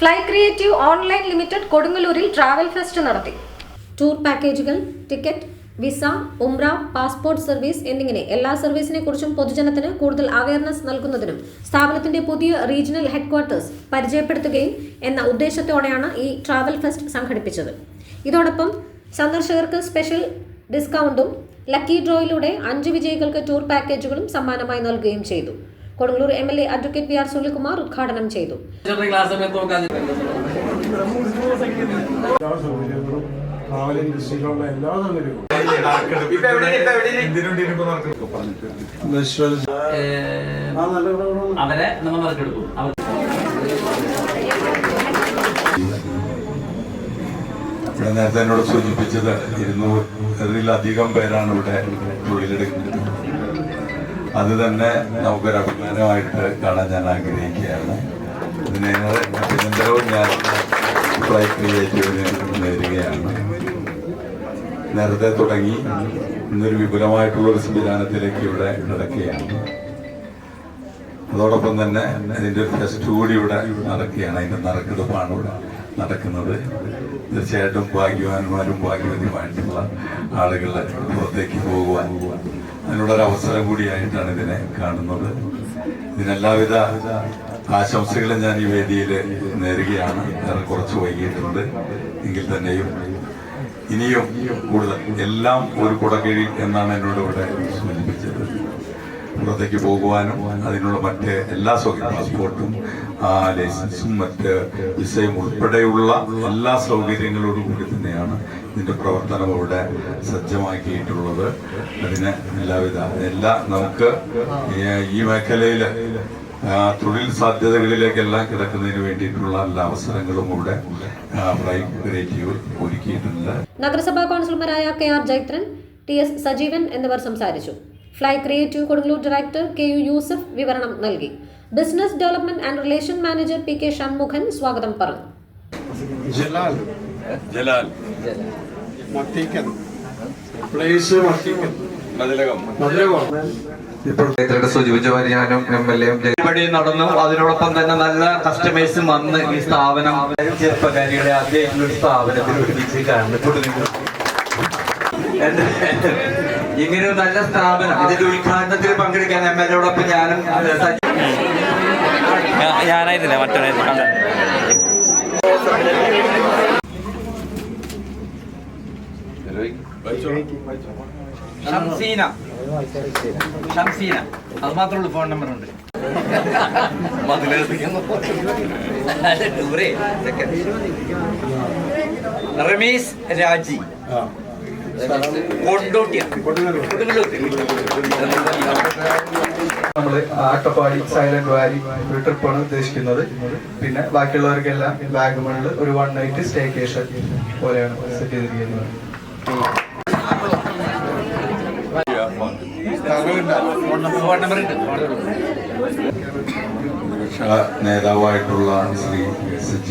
Fly creative online limited കൊടുങ്ങല്ലൂരിൽ travel fest നടത്തി. Tour പാക്കേജുകൾ ടിക്കറ്റ് വിസ ഉംറ പാസ്പോർട്ട് സർവീസ് എന്നിങ്ങനെ എല്ലാ സർവീസിനെ കുറിച്ചും പൊതുജനത്തിന് കൂടുതൽ അവയർനെസ് നൽകുന്നതിനും സ്ഥാപനത്തിന്റെ പുതിയ റീജിയണൽ ഹെഡ്ക്വാർട്ടേഴ്സ് പരിചയപ്പെടുത്തുകയും എന്ന ഉദ്ദേശത്തോടെയാണ് ഈ ട്രാവൽ ഫെസ്റ്റ് സംഘടിപ്പിച്ചത്. ഇതോടൊപ്പം സന്ദർശകർക്ക് സ്പെഷ്യൽ ഡിസ്കൗണ്ടും ലക്കി ഡ്രോയിലൂടെ അഞ്ച് വിജയികൾക്ക് ടൂർ പാക്കേജുകളും സമ്മാനമായി നൽകുകയും ചെയ്തു. Kodungallur M L A advocate V R Sunilkumar ഉദ്ഘാടനം ചെയ്തു ഇവിടെ നേരത്തെ എന്നോട് സൂചിപ്പിച്ചത് ഇരുന്നൂറിലധികം പേരാണ് ഇവിടെ തൊഴിലെടുക്കുന്നത് അത് തന്നെ നമുക്കൊരു അഭിമാനമായിട്ട് കാണാൻ ഞാൻ ആഗ്രഹിക്കുകയാണ്. അഭിനന്ദനവും ഞാൻ നേരുകയാണ്. നേരത്തെ തുടങ്ങി. ഇന്നൊരു വിപുലമായിട്ടുള്ളൊരു സംവിധാനത്തിലേക്ക് ഇവിടെ നടക്കുകയാണ്. അതോടൊപ്പം തന്നെ അതിന്റെ ഒരു ഫെസ്റ്റ് കൂടി ഇവിടെ നടക്കുകയാണ്. അതിന്റെ നറുക്കെടുപ്പാണ് ഇവിടെ നടക്കുന്നത്. തീർച്ചയായിട്ടും ഭാഗ്യവാന്മാരും ഭാഗ്യവതിയുമായിട്ടുള്ള ആളുകൾ പുറത്തേക്ക് പോകുവാൻ അതിനുള്ള ഒരു അവസരം കൂടിയായിട്ടാണ് ഇതിനെ കാണുന്നത്. ഇതിനെല്ലാവിധ ആശംസകളും ഞാൻ ഈ വേദിയിൽ നേരുകയാണ്. ഏറെ കുറച്ച് വൈകിയിട്ടുണ്ട്. എങ്കിൽ തന്നെയും ഇനിയും കൂടുതൽ എല്ലാം ഒരു കുടക്കീഴിൽ എന്നാണ് എന്നോട് ഇവിടെ സൂചിപ്പിച്ചത് പുറത്തേക്ക് പോകുവാനും അതിനുള്ള മറ്റ് എല്ലാ സൗകര്യ പാസ്പോർട്ടും ലൈസൻസും മറ്റ് വിസയും ഉൾപ്പെടെയുള്ള എല്ലാ സൗകര്യങ്ങളോടും കൂടി തന്നെയാണ് ഇതിന്റെ പ്രവർത്തനം അവിടെ സജ്ജമാക്കിയിട്ടുള്ളത്. അതിന് എല്ലാവിധ എല്ലാ നമുക്ക് ഈ- മേഖലയിൽ തൊഴിൽ സാധ്യതകളിലേക്കെല്ലാം കിടക്കുന്നതിന് വേണ്ടിയിട്ടുള്ള എല്ലാ അവസരങ്ങളും ഇവിടെ ഒരുക്കിയിട്ടുണ്ട്. നഗരസഭാ കൗൺസിലർമാരായ K R Jaithran T S Sajeevan എന്നിവർ സംസാരിച്ചു. Fly creative Kodungallur director K U Yusuf വിവരണം നൽകി. Business development and relation manager P K Shanmukhan സ്വാഗതം പറഞ്ഞു. ജലാൽ. ജലാൽ. മത്തിക്കൻ പ്ലേസ് മത്തിക്കൻ മതിലകം. മധുരകോണം നേതൃത്വം സൂചിപ്പിച്ച പോലെ ഞാനും എം എൽ എയും പരിപാടി നടന്നു. അതിനോടൊപ്പം തന്നെ നല്ല കസ്റ്റമേഴ്സും വന്ന് ഈ സ്ഥാപനം ചെറുപ്പക്കാരികളെ അദ്ദേഹം സ്ഥാപനത്തിൽ ഒരുമിച്ച് കാണുന്നു ഇങ്ങനെ ഒരു നല്ല സ്ഥാപനം. ഇതിന്റെ ഉദ്ഘാടനത്തിൽ പങ്കെടുക്കാൻ എം എൽ എയോടൊപ്പം ഞാനും ഞാനായിരുന്നില്ല മറ്റൊരായിരുന്നു. ഷംസീന. ഷംസീന. അത് മാത്രമുള്ളൂ ഫോൺ നമ്പർ ഉണ്ട്. റമീസ് രാജി. നമ്മൾ ആട്ടപ്പാടി സൈലന്റ് വാലി ഒരു ട്രിപ്പാണ് ഉദ്ദേശിക്കുന്നത്. പിന്നെ ബാക്കിയുള്ളവർക്കെല്ലാം വാഗമണിൽ ഒരു വൺ നൈറ്റ് സ്റ്റേക്കേഷൻ പോലെയാണ് സെറ്റ് ചെയ്തിരിക്കുന്നത്. ഫോൺ നമ്പർ ഉണ്ട് പ്രതിപക്ഷ നേതാവായിട്ടുള്ള ശ്രീ സജി